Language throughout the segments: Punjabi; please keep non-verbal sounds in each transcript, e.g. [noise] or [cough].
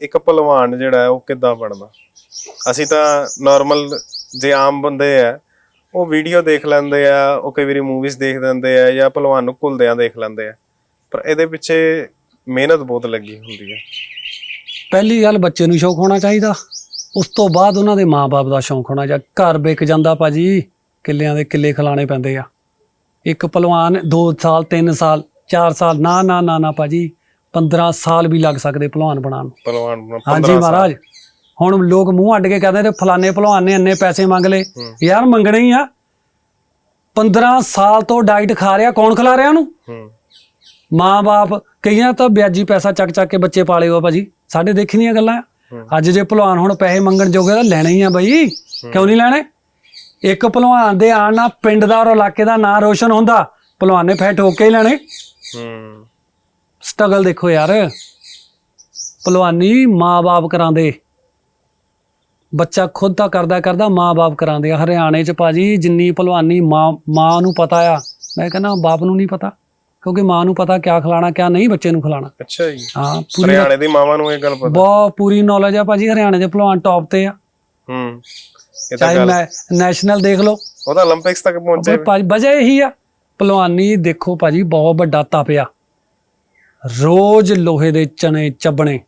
ਇੱਕ ਪਹਿਲਵਾਨ ਜਿਹੜਾ ਹੈ, ਉਹ ਕਿੱਦਾਂ ਬਣਦਾ? ਅਸੀਂ ਤਾਂ ਨਾਰਮਲ ਜੇ ਆਮ ਬੰਦੇ ਆ ਉਹ ਵੀਡੀਓ ਦੇਖ ਲੈਂਦੇ ਆ, ਉਹ ਕਈ ਵਾਰੀ ਮੂਵੀਜ਼ ਦੇਖ ਲੈਂਦੇ ਆ ਜਾਂ ਪਹਿਲਵਾਨ ਨੂੰ ਘੁਲਦਿਆਂ ਦੇਖ ਲੈਂਦੇ ਆ। ਪਰ ਇਹਦੇ ਪਿੱਛੇ ਮਿਹਨਤ ਬਹੁਤ ਲੱਗੀ ਹੁੰਦੀ ਹੈ। ਪਹਿਲੀ ਗੱਲ ਬੱਚੇ ਨੂੰ ਸ਼ੌਕ ਹੋਣਾ ਚਾਹੀਦਾ। ਉਸ ਤੋਂ ਬਾਅਦ ਉਹਨਾਂ ਦੇ ਮਾਪੇ ਦਾ ਸ਼ੌਕ ਹੋਣਾ ਚਾਹੀਦਾ ਘਰ ਵਿਕ ਜਾਂਦਾ ਭਾਜੀ, ਕਿੱਲਿਆਂ ਦੇ ਕਿੱਲੇ ਖਿਲਾਣੇ ਪੈਂਦੇ ਆ। ਇੱਕ ਪਹਿਲਵਾਨ 2 ਸਾਲ 3 ਸਾਲ 4 ਸਾਲ, ਨਾ ਨਾ ਨਾ ਨਾ ਭਾਜੀ 15 ਸਾਲ ਵੀ ਲੱਗ ਸਕਦੇ ਪਹਿਲਵਾਨ ਬਣਾਉਣ ਨੂੰ। ਪਹਿਲਵਾਨ ਨੂੰ 15 ਹਾਂਜੀ। ਮਹਾਰਾਜ ਹੁਣ ਲੋਕ ਮੂੰਹ ਅੱਡ ਕੇ ਕਹਿੰਦੇ ਨੇ ਫਲਾਣੇ ਪਹਿਲਵਾਨ ਨੇ ਇੰਨੇ ਪੈਸੇ ਮੰਗ ਲਏ। ਹੂੰ। ਯਾਰ ਮੰਗਣੇ ਹੀ ਆ। 15 ਸਾਲ ਤੋਂ ਡਾਈਟ ਖਾ ਰਿਹਾ ਕੌਣ ਖਿਲਾ ਰਿਹਾ ਉਹਨੂੰ? ਹੂੰ। ਮਾਂ-ਬਾਪ ਕਈਆਂ ਤਾਂ ਵਿਆਜੀ ਪੈਸਾ ਚੱਕ ਚੱਕ ਕੇ ਬੱਚੇ ਪਾਲੇ ਹੋ ਭਾਜੀ। ਸਾਡੇ ਦੇਖੀ ਦੀਆਂ ਗੱਲਾਂ। ਹੂੰ। ਅੱਜ ਜੇ ਭਲਵਾਨ ਹੁਣ ਪੈਸੇ ਮੰਗਣ ਜੋਗੇ ਤਾਂ ਲੈਣੇ ਹੀ ਆ ਬਈ। ਕਿਉਂ ਨਹੀਂ ਲੈਣੇ? ਇੱਕ ਭਲਵਾਨ ਦੇ ਆਣ ਨਾਲ ਪਿੰਡ ਦਾ ਔਰ ਇਲਾਕੇ ਦਾ ਨਾਂ ਰੋਸ਼ਨ ਹੁੰਦਾ। ਭਲਵਾਨ ਨੇ ਫੈ ਠੋਕ ਕੇ ਹੀ ਲੈਣੇ। ਹੂੰ। ਸਟਰਗਲ ਦੇਖੋ ਯਾਰ। ਪਹਿਲਵਾਨੀ ਮਾਪੇ ਕਰਾਉਂਦੇ। ਬੱਚਾ ਖੁਦ ਦਾ ਕਰਦਾ ਕਰਦਾ ਮਾਪੇ ਕਰਾਉਂਦੇ ਆ। ਹਰਿਆਣੇ ਚ ਭਾਜੀ ਜਿੰਨੀ ਪਹਿਲਵਾਨੀ ਮਾਂ ਮਾਂ ਨੂੰ ਪਤਾ ਆ ਮੈਂ ਕਹਿੰਦਾ ਬਾਪ ਨੂੰ ਨਹੀਂ ਪਤਾ ਕਿਉਂਕਿ ਮਾਂ ਨੂੰ ਪਤਾ ਕਿਆ ਖਿਲਾਣਾ ਕਿਆ ਨਹੀਂ ਬੱਚੇ ਨੂੰ ਖਿਲਾਣਾ। ਅੱਛਾ ਜੀ। ਹਾਂ ਹਰਿਆਣੇ ਦੀ ਮਾਵਾਂ ਨੂੰ ਇਹ ਗੱਲ ਪਤਾ। ਬਹੁਤ ਪੂਰੀ ਨੌਲੇਜ ਆ ਭਾਜੀ ਹਰਿਆਣੇ ਦੇ ਪਹਿਲਵਾਨ ਟੌਪ ਤੇ ਆ। ਹੂੰ ਇਹ ਤਾਂ ਨੈਸ਼ਨਲ ਦੇਖ ਲਓ। ਉਹਦਾ 올림픽ਸ ਤੱਕ ਪਹੁੰਚੇ। ਭਾਜੀ ਵਜ੍ਹਾ ਇਹੀ ਆ ਪਹਿਲਵਾਨੀ ਦੇਖੋ ਭਾਜੀ ਬਹੁਤ ਵੱਡਾ ਤਾਪਿਆ ਰੋਜ਼ ਲੋਹੇ ਦੇ ਚਣੇ ਚੱਬਣੇ।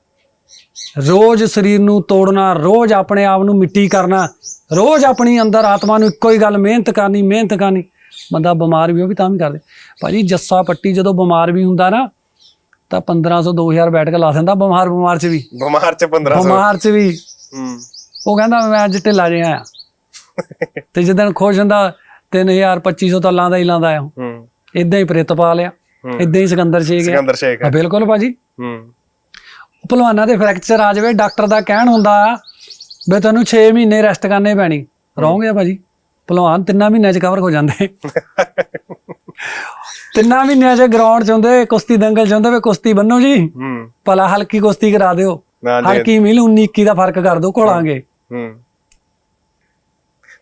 ਰੋਜ਼ ਸਰੀਰ ਨੂੰ ਤੋੜਨਾ ਰੋਜ਼ ਆਪਣੇ ਆਪ ਨੂੰ ਮਿੱਟੀ ਕਰਨਾ ਰੋਜ਼ ਆਪਣੀ ਅੰਦਰ ਆਤਮਾ ਨੂੰ ਇੱਕੋ ਹੀ ਗੱਲ ਮਿਹਨਤ ਕਰਨੀ ਮਿਹਨਤ ਕਰਨੀ। ਬੰਦਾ ਬਿਮਾਰ ਵੀ ਹੋ ਵੀ ਤਾਂ ਵੀ ਕਰਦੇ। ਭਾਜੀ ਜੱਸਾ ਪੱਟੀ ਜਦੋਂ ਬਿਮਾਰ ਵੀ ਹੁੰਦਾ ਨਾ ਤਾਂ 1500 2000 ਬੈਠ ਕੇ ਲਾ ਦਿੰਦਾ ਬਿਮਾਰ ਬਿਮਾਰ ਚ ਵੀ। ਬਿਮਾਰ ਚ 1500 ਬਿਮਾਰ ਚ ਵੀ। ਹੂੰ। ਉਹ ਕਹਿੰਦਾ ਮੈਂ ਅੱਜ ਢਿੱਲਾ ਜਿਹਾ ਆ ਤੇ ਜਦੋਂ ਖੁਸ਼ ਹੁੰਦਾ 3000 2500 ਤਾਂ ਲਾਂਦਾ ਹੀ ਲਾਂਦਾ ਆ। ਹੂੰ। ਇਦਾਂ ਹੀ ਪ੍ਰਿਤਪਾਲ ਆ ਹੂੰ। ਇਦਾਂ ਹੀ ਸਿਕੰਦਰ ਸ਼ੇਖ ਆ ਸਿਕੰਦਰ ਸ਼ੇਖ ਆ, ਬਿਲਕੁਲ ਭਾਜੀ। ਹੂੰ। ਭਲਵਾਨਾਂ ਦੇ ਫ੍ਰੈਕਚਰ ਆ ਜਾਵੇ ਡਾਕਟਰ ਦਾ ਕਹਿਣ ਹੁੰਦਾ ਵੀ ਤੈਨੂੰ 6 ਮਹੀਨੇ ਰੈਸਟ ਕਰਨੇ ਪੈਣੀ। ਰਹੋਗੇ ਭਾਜੀ। ਭਲਵਾਨ ਤਿੰਨਾਂ ਮਹੀਨਿਆਂ 'ਚ ਕਵਰ ਹੋ ਜਾਂਦੇ। ਤਿੰਨਾਂ ਮਹੀਨਿਆਂ 'ਚ ਗਰਾਊਂਡ 'ਚ ਹੁੰਦੇ ਕੁਸ਼ਤੀ ਦੰਗਲ 'ਚ ਹੁੰਦੇ ਵੀ ਕੁਸ਼ਤੀ ਬੰਨੋ ਜੀ। ਹੂੰ। ਭਲਾ ਹਲਕੀ ਕੁਸ਼ਤੀ ਕਰਾ ਦਿਓ। ਹਲਕੀ ਮਿਲ 19 21 ਦਾ ਫ਼ਰਕ ਕਰ ਦਿਓ ਘੋਲਾਂਗੇ ਹੂੰ।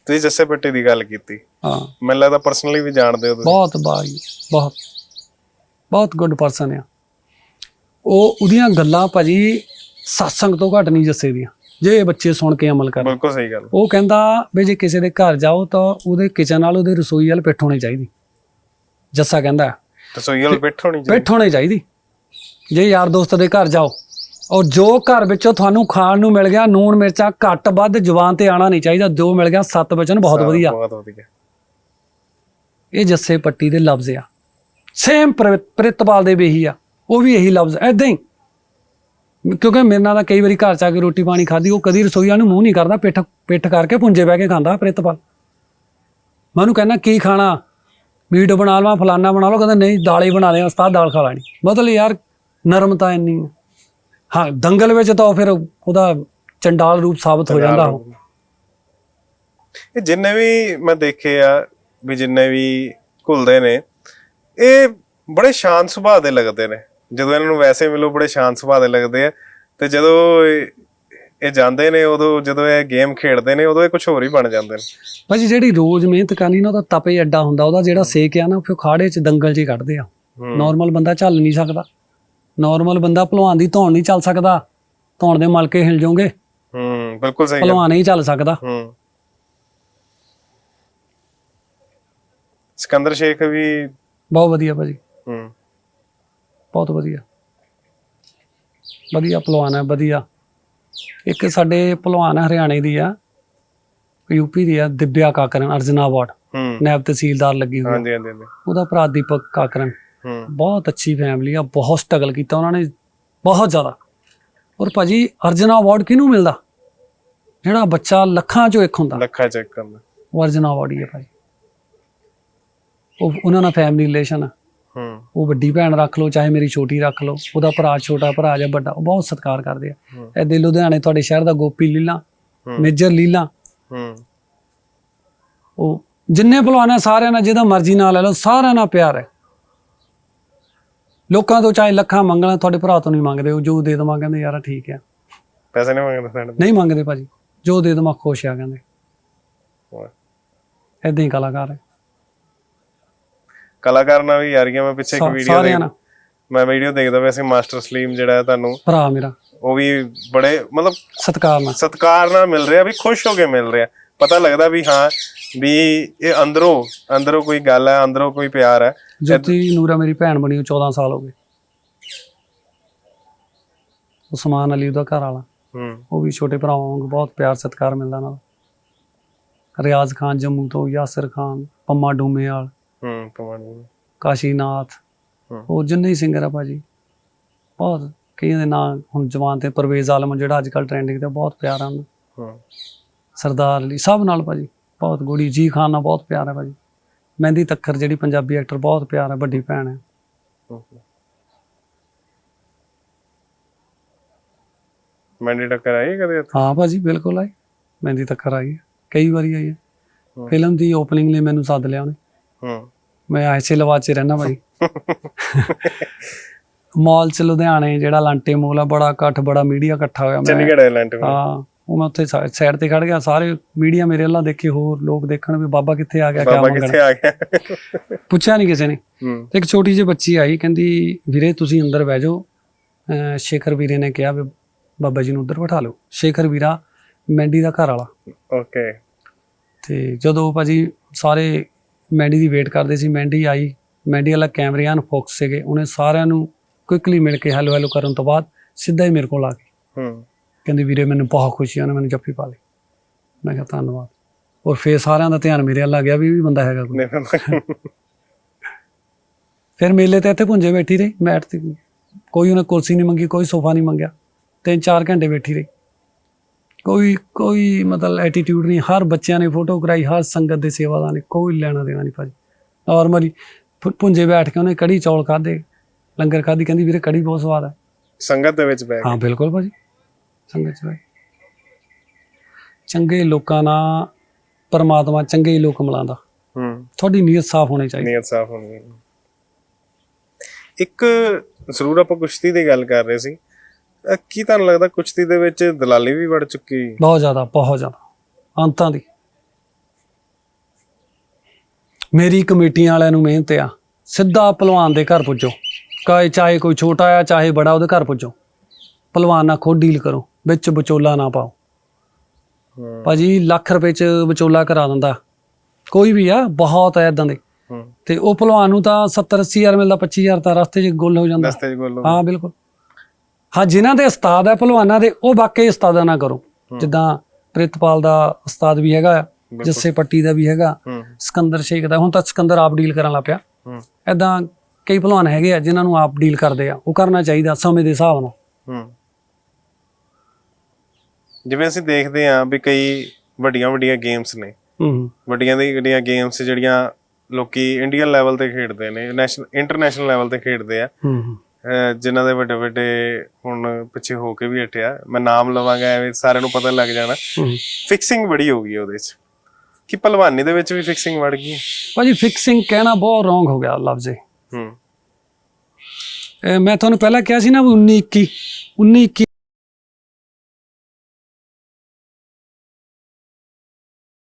ਤੁਸੀਂ ਜੱਸੇ ਪੱਟੀ ਦੀ ਗੱਲ ਕੀਤੀ। ਹਾਂ। ਮੈਨੂੰ ਲੱਗਦਾ ਪਰਸਨਲੀ ਵੀ ਜਾਣਦੇ ਹੋ ਤੁਸੀਂ। ਬਹੁਤ ਬਾਈ ਬਹੁਤ। ਬਹੁਤ ਗੁੱਡ ਪਰਸਨ ਆ। ਉਹ ਉਹਦੀਆਂ ਗੱਲਾਂ ਭਾਜੀ satsang ਤੋਂ ਘੱਟ ਨਹੀਂ ਜੱਸੇ ਦੀਆਂ। ਜੇ ਇਹ ਬੱਚੇ ਸੁਣ ਕੇ ਅਮਲ ਕਰਨ। ਬਿਲਕੁਲ ਸਹੀ ਗੱਲ। ਉਹ ਕਹਿੰਦਾ ਵੀ ਜੇ ਕਿਸੇ ਦੇ ਘਰ ਜਾਓ ਤਾਂ ਉਹਦੇ ਕਿਚਨ ਨਾਲ ਉਹਦੇ ਰਸੋਈ ਵਾਲ ਪਿੱਠ ਹੋਣੀ ਚਾਹੀਦੀ। ਜੱਸਾ ਕਹਿੰਦਾ ਰਸੋਈ ਵਾਲ ਬੈਠ ਹੋਣੀ ਚਾਹੀਦੀ। ਪਿੱਠ ਹੋਣੀ ਚਾਹੀਦੀ। ਜੇ ਯਾਰ ਦੋਸਤ ਦੇ ਘਰ ਜਾਓ ਔਰ ਜੋ ਘਰ ਵਿੱਚੋਂ ਤੁਹਾਨੂੰ ਖਾਣ ਨੂੰ ਮਿਲ ਗਿਆ ਨੂਣ ਮਿਰਚਾਂ ਘੱਟ ਵੱਧ ਜ਼ੁਬਾਨ ਤੇ ਆਣਾ ਨਹੀਂ ਚਾਹੀਦਾ ਜੋ ਮਿਲ ਗਿਆ ਸੱਤ ਬਚਨ ਬਹੁਤ ਵਧੀਆ। ਬਹੁਤ ਵਧੀਆ। ਇਹ ਜੱਸੇ ਪੱਟੀ ਦੇ ਲਫ਼ਜ਼ ਆ। ਸੇਮ ਪ੍ਰਿਤਪਾਲ ਦੇ ਵੀ ਇਹੀ ਆ। ਉਹ ਵੀ ਇਹੀ ਲਫ਼ਜ਼ ਐਦਾਂ ਹੀ। ਕਿਉਂਕਿ ਮੇਰੇ ਨਾਲ ਕਈ ਵਾਰੀ ਘਰ ਚ ਆ ਕੇ ਰੋਟੀ ਪਾਣੀ ਖਾਦੀ ਉਹ ਕਦੀ ਰਸੋਈਆਂ ਨੂੰ ਮੂੰਹ ਨਹੀਂ ਕਰਦਾ, ਪਿੱਠ ਪਿੱਠ ਕਰਕੇ ਪੁੰਜੇ ਬਹਿ ਕੇ ਖਾਂਦਾ ਪ੍ਰਿਤਪਾਲ। ਮੈਂ ਉਹਨੂੰ ਕਹਿੰਦਾ, ਕੀ ਖਾਣਾ? ਮੀਟ ਬਣਾ ਲਵਾਂ, ਫਲਾਨਾ ਬਣਾ ਲਓ ਕਹਿੰਦਾ, ਨਹੀਂ, ਦਾਲ ਹੀ ਬਣਾ ਲਿਆ, ਉਸਤਾਦ, ਦਾਲ ਖਾ ਲੈਣੀ। ਮਤਲਬ ਯਾਰ ਨਰਮਤਾ ਇੰਨੀ ਹਾਂ, ਦੰਗਲ ਵਿੱਚ ਤਾਂ ਉਹ ਫਿਰ ਉਹਦਾ ਚੰਡਾਲ ਰੂਪ ਸਾਬਤ ਹੋ ਜਾਂਦਾ। ਉਹ ਇਹ ਜਿੰਨੇ ਵੀ ਮੈਂ ਦੇਖੇ ਆ, ਵੀ ਜਿੰਨੇ ਵੀ ਘੁਲਦੇ ਨੇ ਇਹ ਬੜੇ ਸ਼ਾਂਤ ਸੁਭਾਅ ਦੇ ਲੱਗਦੇ ਨੇ। ਜਦੋਂ ਇਹਨਾਂ ਨੂੰ ਵੈਸੇ ਮਿਲੋ ਬੜੇ ਸ਼ਾਂਤ ਸੁਭਾਅ ਦੇ ਲੱਗਦੇ ਆ ਤੇ ਜਦੋਂ ਇਹ- ਜਾਂਦੇ ਨੇ ਉਦੋਂ ਜਦੋਂ ਇਹ ਗੇਮ ਖੇਡਦੇ ਨੇ ਉਦੋਂ ਇਹ ਕੁਝ ਹੋਰ ਹੀ ਬਣ ਜਾਂਦੇ ਨੇ। ਭਾਜੀ ਜਿਹੜੀ ਰੋਜ਼ ਮਿਹਨਤ ਕਰਨੀ ਨਾ ਉਹਦਾ ਤਪੇ ਅੱਡਾ ਹੁੰਦਾ। ਉਹਦਾ ਜਿਹੜਾ ਸੇਕ ਆ ਨਾ ਫਿਰ ਖਾੜੇ 'ਚ ਦੰਗਲ ਹੀ ਕੱਢਦੇ ਆ। ਨਾਰਮਲ ਬੰਦਾ ਚੱਲ ਨਹੀਂ ਸਕਦਾ। ਨਾਰਮਲ ਬੰਦਾ ਭਲਵਾਨ ਦੀ ਧੌਣ ਨਹੀਂ ਚੱਲ ਸਕਦਾ। ਧੌਣ ਦੇ ਮਲਕੇ ਹਿਲ ਜਾਓਗੇ। ਹੂੰ ਬਿਲਕੁਲ ਸਹੀ ਭਲਵਾਨ ਨਹੀਂ ਚੱਲ ਸਕਦਾ। ਹੂੰ। ਸਿਕੰਦਰ ਸ਼ੇਖ ਵੀ ਬਹੁਤ ਵਧੀਆ ਭਾਜੀ। ਹੂੰ। ਬਹੁਤ ਵਧੀਆ। ਵਧੀਆ ਭਲਵਾਨ ਹੈ ਵਧੀਆ। ਇੱਕ ਸਾਡੇ ਭਲਵਾਨ ਹਰਿਆਣੇ ਦੀ ਆ ਯੂਪੀ ਦੀ ਆ ਦਿਵਿਆ ਕਾਕਰਨ ਅਰਜਨਾ ਅਵਾਰਡ ਹੂੰ। ਨਾਇਬ ਤਹਿਸੀਲਦਾਰ ਲੱਗੀ ਹੋਈ ਹਾਂਜੀ ਹਾਂਜੀ। ਉਹਦਾ ਭਰਾ ਦੀਪਕ ਕਾਕਰਨ। ਹੂੰ। ਬਹੁਤ ਅੱਛੀ ਫੈਮਿਲੀ ਆ ਬਹੁਤ ਸਟਰਗਲ ਕੀਤਾ ਉਹਨਾਂ ਨੇ ਬਹੁਤ ਜ਼ਿਆਦਾ। ਔਰ ਭਾਜੀ ਅਰਜਨਾ ਅਵਾਰਡ ਕਿਹਨੂੰ ਮਿਲਦਾ? ਜਿਹੜਾ ਬੱਚਾ ਲੱਖਾਂ ਚੋਂ ਇੱਕ ਹੁੰਦਾ। ਲੱਖਾਂ ਚੈੱਕ ਕਰਨਾ ਉਹ ਅਰਜਨਾ ਅਵਾਰਡ ਹੀ ਹੈ ਭਾਜੀ। ਉਹ ਉਹਨਾਂ ਨਾਲ ਫੈਮਿਲੀ ਰਿਲੇਸ਼ਨ ਆ। ਹੂੰ। ਉਹ ਵੱਡੀ ਭੈਣ ਰੱਖ ਲਓ ਚਾਹੇ ਮੇਰੀ ਛੋਟੀ ਰੱਖ ਲਓ ਉਹਦਾ ਭਰਾ ਛੋਟਾ ਭਰਾ ਜਾਂ ਵੱਡਾ ਉਹ ਬਹੁਤ ਸਤਿਕਾਰ ਕਰਦੇ ਆ। ਐਦੇ ਲੁਧਿਆਣੇ ਤੁਹਾਡੇ ਸ਼ਹਿਰ ਦਾ ਗੋਪੀ ਲੀਲਾ। ਮੇਜਰ ਲੀਲਾ। ਹੂੰ। ਉਹ ਜਿੰਨੇ ਭਲਵਾਨ ਆ ਸਾਰਿਆਂ ਨਾਲ ਜਿਹਦਾ ਮਰਜ਼ੀ ਨਾਲ ਲੈ ਲਓ ਸਾਰਿਆਂ ਨਾਲ ਪਿਆਰ ਹੈ। ਲੋਕਾਂ ਤੋਂ ਚਾਹੇ ਲੱਖਾਂ ਮੰਗਣਾ ਤੁਹਾਡੇ ਭਰਾ ਤੋਂ ਨਹੀਂ ਮੰਗਦੇ ਉਹ ਜੋ ਦੇ ਦਵਾਂ ਕਹਿੰਦੇ ਯਾਰ ਠੀਕ ਆ ਪੈਸੇ ਨਹੀਂ ਮੰਗਦਾ ਸਾਡੇ। ਨਹੀਂ ਮੰਗਦੇ ਭਾਜੀ। ਜੋ ਦੇ ਦਵਾਂ ਖੁਸ਼ ਆ ਕਹਿੰਦੇ। ਐਦਾਂ ਹੀ ਕਲਾਕਾਰ ਹੈ। ਕਲਾਕਾਰ ਨਾਲ ਵੀ ਯਾਰੀਆਂ ਮੈਂ ਪਿੱਛੇ ਇੱਕ ਸਾ- ਵੀਡੀਓ ਸਾਰਿਆਂ ਨਾਲ। ਮੈਂ ਵੀਡੀਓ ਦੇਖਦਾ ਵੈਸੇ ਮਾਸਟਰ ਸਲੀਮ ਜਿਹੜਾ ਹੈ ਤੁਹਾਨੂੰ। ਭਰਾ ਮੇਰਾ। ਉਹ ਵੀ ਬੜੇ ਮਤਲਬ ਸਤਿਕਾਰ ਨਾਲ। ਸਤਿਕਾਰ ਨਾਲ ਮਿਲ ਰਿਹਾ ਵੀ ਖੁਸ਼ ਹੋ ਕੇ ਮਿਲ ਰਿਹਾ। ਪਤਾ ਲੱਗਦਾ ਵੀ ਹਾਂ ਵੀ ਇਹ ਅੰਦਰੋਂ ਅੰਦਰੋਂ ਕੋਈ ਗੱਲ ਹੈ ਅੰਦਰੋਂ ਕੋਈ ਪਿਆਰ ਹੈ। ਜੋਤੀ ਨੂਰਾ ਮੇਰੀ ਭੈਣ ਬਣੀ ਉਹ 14 ਸਾਲ ਹੋ ਗਏ। ਉਸਮਾਨ ਅਲੀ ਉਹਦਾ ਘਰ ਵਾਲਾ। ਹੂੰ। ਉਹ ਵੀ ਛੋਟੇ ਭਰਾਵਾਂ ਵਾਂਗ ਬਹੁਤ ਪਿਆਰ ਸਤਿਕਾਰ ਮਿਲਦਾ ਨਾਲ। ਰਿਆਜ਼ ਖਾਨ ਜੰਮੂ ਤੋਂ ਯਾਸਿਰ ਖਾਨ ਪੰਮਾ ਡੂਮੇਵਾਲ। ਹੂੰ ਪਵਾਨੀ ਕਾਸ਼ੀਨਾਥ। ਹੂੰ। ਉਹ ਜਿੰਨੇ ਹੀ ਸਿੰਗਰ ਆ ਭਾਜੀ ਬਹੁਤ ਕਈਆਂ ਦੇ ਨਾਂ ਹੁਣ ਜਵਾਨ ਤੇ ਪਰਵੇਜ਼ ਆਲਮ ਜਿਹੜਾ ਅੱਜ ਕੱਲ ਟ੍ਰੈਂਡਿੰਗ ਤੇ ਬਹੁਤ ਪਿਆਰ ਆ ਉਹਨੂੰ ਹੂੰ। ਸਰਦਾਰ ਅਲੀ ਸਭ ਨਾਲ ਭਾਜੀ ਬਹੁਤ ਗੋੜੀ ਜੀ ਖਾਨ ਨਾਲ ਬਹੁਤ ਪਿਆਰ ਹੈ ਭਾਜੀ ਮਹਿੰਦੀ ਤੱਖਰ ਜਿਹੜੀ ਪੰਜਾਬੀ ਐਕਟਰ ਬਹੁਤ ਪਿਆਰ ਹੈ ਵੱਡੀ ਭੈਣ ਹੈ ਹੂੰ। ਮੈਂਡੀ ਟੱਕਰ ਆਈ ਕਦੇ ਇੱਥੇ? ਹਾਂ ਭਾਜੀ ਬਿਲਕੁਲ ਆਈ। ਮਹਿੰਦੀ ਤੱਕਰ ਆਈ ਹੈ। ਕਈ ਵਾਰੀ ਆਈ ਹੈ। ਹੂੰ। ਫਿਲਮ ਦੀ ਓਪਨਿੰਗ ਲਈ ਮੈਨੂੰ ਸੱਦ ਲਿਆ ਉਹਨੇ। ਹੂੰ। ਮੈਂ ਐਸੇ ਲਵਾਜ 'ਚ ਰਹਿਣਾ ਭਾਈ ਮਾਲ ਚ ਲੁਧਿਆਣੇ ਜਿਹੜਾ ਲਾਂਟੇ ਮੋਲ ਆ ਬੜਾ ਇਕੱਠ ਬੜਾ ਮੀਡੀਆ ਇਕੱਠਾ ਹੋਇਆ ਮੈਂ। ਚੰਡੀਗੜ੍ਹ ਆਇਲੈਂਡ ਹਾਂ ਉਹ ਮੈਂ ਉੱਥੇ ਸਾਈਡ ਤੇ ਖੜ ਗਿਆ ਸਾਰੇ ਮੀਡੀਆ ਮੇਰੇ ਵੱਲ ਦੇਖੇ ਹੋਰ ਲੋਕ ਦੇਖਣ ਵੀ ਬਾਬਾ ਕਿੱਥੇ ਆ ਗਿਆ ਕਿਆ ਬਾਬਾ ਕਿੱਥੇ ਆ ਗਿਆ। ਪੁੱਛਿਆ ਨਹੀਂ ਕਿਸੇ ਨੇ। ਹੂੰ। ਤੇ ਇੱਕ ਛੋਟੀ ਜਿਹੀ ਬੱਚੀ ਆਈ ਕਹਿੰਦੀ ਵੀਰੇ ਤੁਸੀਂ ਅੰਦਰ ਬਹਿ ਜਾਓ। ਸ਼ੇਖਰ ਵੀਰੇ ਨੇ ਕਿਹਾ ਵੀ ਬਾਬਾ ਜੀ ਨੂੰ ਉੱਧਰ ਬਿਠਾ ਲਓ। ਸ਼ੇਖਰ ਵੀਰਾ ਮੈਂਡੀ ਦਾ ਘਰ ਵਾਲਾ। ਓਕੇ। ਤੇ ਜਦੋਂ ਭਾਜੀ ਸਾਰੇ ਮੈਂਡੀ ਦੀ ਵੇਟ ਕਰਦੇ ਸੀ ਮੈਂਡੀ ਆਈ ਮੈਂਡੀ ਵਾਲਾ ਕੈਮਰੇ ਹਨ ਫੋਕਸ ਸੀਗੇ ਉਹਨੇ ਸਾਰਿਆਂ ਨੂੰ ਕੁਇਕਲੀ ਮਿਲ ਕੇ ਹੈਲੋ ਹੈਲੋ ਕਰਨ ਤੋਂ ਬਾਅਦ ਸਿੱਧਾ ਹੀ ਮੇਰੇ ਕੋਲ ਆ ਗਈ ਹੂੰ। ਕਹਿੰਦੀ ਵੀਰੇ ਮੈਨੂੰ ਬਹੁਤ ਖੁਸ਼ੀ ਆ ਉਹਨੇ ਮੈਨੂੰ ਜੱਫੀ ਪਾ ਲਈ। ਮੈਂ ਕਿਹਾ ਧੰਨਵਾਦ। ਔਰ ਫੇਰ ਸਾਰਿਆਂ ਦਾ ਧਿਆਨ ਮੇਰੇ ਵੱਲ ਆ ਗਿਆ ਵੀ ਇਹ ਵੀ ਬੰਦਾ ਹੈਗਾ ਕੋਈ। [laughs] ਫਿਰ ਮੇਲੇ ਤੇ ਇੱਥੇ ਪੁੰਜੇ ਬੈਠੀ ਰਹੀ ਮੈਟ ਤੇ ਕੋਈ ਉਹਨੇ ਕੁਰਸੀ ਨਹੀਂ ਮੰਗੀ ਕੋਈ ਸੋਫਾ ਨਹੀਂ ਮੰਗਿਆ ਤਿੰਨ ਚਾਰ ਘੰਟੇ ਬੈਠੀ ਰਹੀ। ਕੋਈ ਕੋਈ ਮਤਲਬ ਐਟੀਟਿਊਡ ਨਹੀਂ ਹਰ ਬੱਚਿਆਂ ਨੇ ਫੋਟੋ ਕਰਾਈ ਹਰ ਸੰਗਤ ਦੇ ਸੇਵਾਦਾਰ ਨੇ ਕੋਈ ਲੈਣਾ ਦੇਣਾ ਨਹੀਂ ਭਾਜੀ। ਨਾਰਮਲੀ ਪੁੰਜੇ ਬੈਠ ਕੇ ਉਹਨੇ ਕੜੀ ਚੌਲ ਖਾਦੇ ਲੰਗਰ ਖਾਦੀ ਕਹਿੰਦੀ ਵੀਰੇ ਕੜੀ ਬਹੁਤ ਸਵਾਦ ਹੈ ਸੰਗਤ ਦੇ ਵਿੱਚ ਬੈ ਹਾਂ ਬਿਲਕੁਲ ਭਾਜੀ ਸੰਗਤ ਚ ਭਾਈ ਚੰਗੇ ਲੋਕਾਂ ਨਾਲ ਪਰਮਾਤਮਾ ਚੰਗੇ ਹੀ ਲੋਕ ਮਿਲਾਉਂਦਾ। ਹੂੰ। ਤੁਹਾਡੀ ਨੀਅਤ ਸਾਫ਼ ਹੋਣੀ ਚਾਹੀਦੀ। ਨੀਅਤ ਸਾਫ਼ ਹੋਣੀ। ਇੱਕ ਜ਼ਰੂਰ ਆਪਾਂ ਕੁਸ਼ਤੀ ਦੀ ਗੱਲ ਕਰ ਰਹੇ ਸੀ। ਅਹ ਕੀ ਤੁਹਾਨੂੰ ਲੱਗਦਾ ਕੁਸ਼ਤੀ ਦੇ ਵਿੱਚ ਦਲਾਲੀ ਵੀ ਵੜ ਚੁੱਕੀ? ਬਹੁਤ ਜ਼ਿਆਦਾ ਬਹੁਤ ਜ਼ਿਆਦਾ। ਅੰਤਾਂ ਦੀ। ਮੇਰੀ ਕਮੇਟੀਆਂ ਵਾਲਿਆਂ ਨੂੰ ਮਿਹਨਤ ਆ। ਸਿੱਧਾ ਪਹਿਲਵਾਨ ਦੇ ਘਰ ਪੁੱਜੋ। ਕਾਏ ਚਾਹੇ ਕੋਈ ਛੋਟਾ ਆ ਚਾਹੇ ਬੜਾ ਉਹਦੇ ਘਰ ਪੁੱਜੋ। ਪਹਿਲਵਾਨ ਨਾਲ ਖੁਦ ਡੀਲ ਕਰੋ। ਵਿੱਚ ਵਿਚੋਲਾ ਨਾ ਪਾਓ। ਭਾਜੀ ਲੱਖ ਰੁਪਏ ਚ ਵਿਚੋਲਾ ਕਰਾ ਦਿੰਦਾ। ਕੋਈ ਵੀ ਆ ਬਹੁਤ ਐ ਇਦਾਂ ਦੇ। ਤੇ ਉਹ ਪਹਿਲਵਾਨ ਨੂੰ ਤਾਂ 70 80 ਹਜ਼ਾਰ ਮਿਲਦਾ 25 ਹਜ਼ਾਰ ਤਾਂ ਰਸਤੇ 'ਚ ਗੁੱਲ ਹੋ ਜਾਂਦਾ। ਦਸਤੇ ਗੋਲੋ ਹਾਂ ਬਿਲਕੁਲ। ਹਾਂ ਜਿਨ੍ਹਾਂ ਦੇ ਉਸਤਾਦ ਹੈ ਪਹਿਲਵਾਨਾਂ ਦੇ ਉਹ ਵਾਕਈ ਉਸਤਾਦਾਂ ਨਾ ਕਰੋ। ਜਿੱਦਾਂ ਪ੍ਰਿਤਪਾਲ ਦਾ ਉਸਤਾਦ ਵੀ ਹੈਗਾ ਜੱਸੇ ਪੱਟੀ ਦਾ ਵੀ ਹੈਗਾ ਸਿਕੰਦਰ ਸ਼ੇਖ ਦਾ ਹੁਣ ਤਾਂ ਸਿਕੰਦਰ ਆਪ ਡੀਲ ਕਰਨ ਲੱਗ ਪਿਆ। ਐਦਾਂ ਕਈ ਪਹਿਲਵਾਨ ਹੈਗੇ ਆ ਜਿਨ੍ਹਾਂ ਨੂੰ ਆਪ ਡੀਲ ਕਰਦੇ ਆ। ਉਹ ਕਰਨਾ ਚਾਹੀਦਾ ਸਮੇਂ ਦੇ ਹਿਸਾਬ ਨਾਲ। ਜਿਵੇਂ ਅਸੀਂ ਦੇਖਦੇ ਹਾਂ ਵੀ ਕਈ ਵੱਡੀਆਂ ਵੱਡੀਆਂ ਗੇਮਸ ਨੇ। ਹੂੰ। ਵੱਡੀਆਂ ਦੀ ਵੱਡੀਆਂ ਗੇਮਸ ਜਿਹੜੀਆਂ ਲੋਕੀ ਇੰਡੀਅਨ ਲੈਵਲ ਤੇ ਖੇਡਦੇ ਨੇ ਨੈਸ਼ਨਲ ਇੰਟਰਨੈਸ਼ਨਲ ਲੈਵਲ ਤੇ ਖੇਡਦੇ ਆ। ਜਿਨ੍ਹਾਂ ਦੇ ਵੱਡੇ ਵੱਡੇ ਹੁਣ ਪਿੱਛੇ ਹੋ ਕੇ ਵੀ ਹਟਿਆ ਮੈਂ ਨਾਮ ਲਵਾਂਗਾ ਐਵੇਂ ਸਾਰਿਆਂ ਨੂੰ ਪਤਾ ਲੱਗ ਜਾਣਾ। ਫਿਕਸਿੰਗ ਬੜੀ ਹੋ ਗਈ ਉਹਦੇ 'ਚ। ਕਿ ਪਹਿਲਵਾਨੀ ਦੇ ਵਿੱਚ ਵੀ ਫਿਕਸਿੰਗ ਵੜ ਗਈ ਭਾਜੀ ਫਿਕਸਿੰਗ ਕਹਿਣਾ ਬਹੁਤ ਰੋਂਗ ਹੋ ਗਿਆ ਲਫ਼ਜ਼ ਹੂੰ। ਮੈਂ ਤੁਹਾਨੂੰ ਪਹਿਲਾਂ ਕਿਹਾ ਸੀ ਨਾ ਵੀ 19 21 19 21